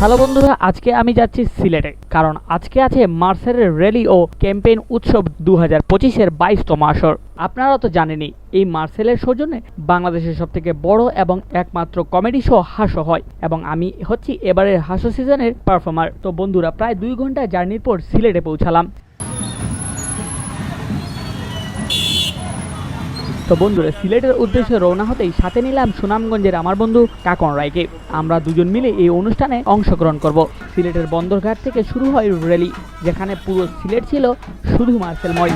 Hello বন্ধুরা, আজকে আমি যাচ্ছি সিলেটে। কারণ আজকে আছে মার্সেলের র্যালি ও ক্যাম্পেইন উৎসব দু হাজার পঁচিশের বাইশতম আসর। আপনারা তো জানেনই, এই মার্সেলের সৌজন্যে বাংলাদেশের সব থেকে বড় এবং একমাত্র কমেডি শো হাসো হয়। এবং আমি হচ্ছি এবারের হাসো সিজনের পারফর্মার। তো বন্ধুরা, প্রায় দুই ঘণ্টা জার্নির পর সিলেটে পৌঁছালাম। তো বন্ধুরা সিলেটের উদ্দেশ্যে রওনা হতেই সাথে নিলাম সুনামগঞ্জের আমার বন্ধু কাকন রায়কে। আমরা দুজন মিলে এই অনুষ্ঠানে অংশগ্রহণ করব। সিলেটের বন্দরঘাট থেকে শুরু হয় র্যালি, যেখানে পুরো সিলেট ছিল শুধু মার্সেলময়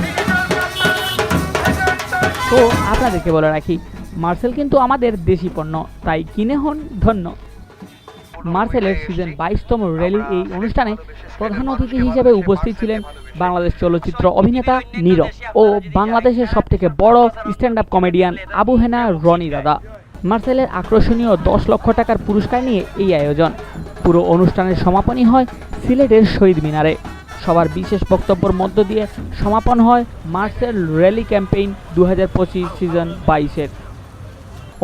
তো আপনাদেরকে বলে রাখি, মার্সেল কিন্তু আমাদের দেশি পণ্য, তাই কিনে হন ধন্য। মার্সেলের সিজন বাইশতম র্যালির এই অনুষ্ঠানে প্রধান অতিথি হিসেবে উপস্থিত ছিলেন বাংলাদেশ চলচ্চিত্র অভিনেতা নীরব ও বাংলাদেশের সবথেকে বড় stand up comedian Abu Hena Roni দাদা। মার্সেলের আকর্ষণীয় দশ লক্ষ টাকার পুরস্কার নিয়ে এই আয়োজন। পুরো অনুষ্ঠানের সমাপনী হয় সিলেটের শহীদ মিনারে। সবার বিশেষ বক্তব্যের মধ্য দিয়ে সমাপন হয় মার্সেল র্যালি ক্যাম্পেইন দু হাজার পঁচিশ সিজন বাইশের।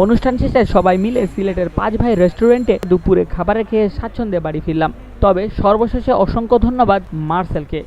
অনুষ্ঠান শেষে সবাই মিলে সিলেটের পাঁচ ভাই রেস্টুরেন্টে দুপুরে খাবার খেয়ে স্বাচ্ছন্দ্যে বাড়ি ফিরলাম। তবে সর্বশেষে অসংখ্য ধন্যবাদ মার্সেলকে।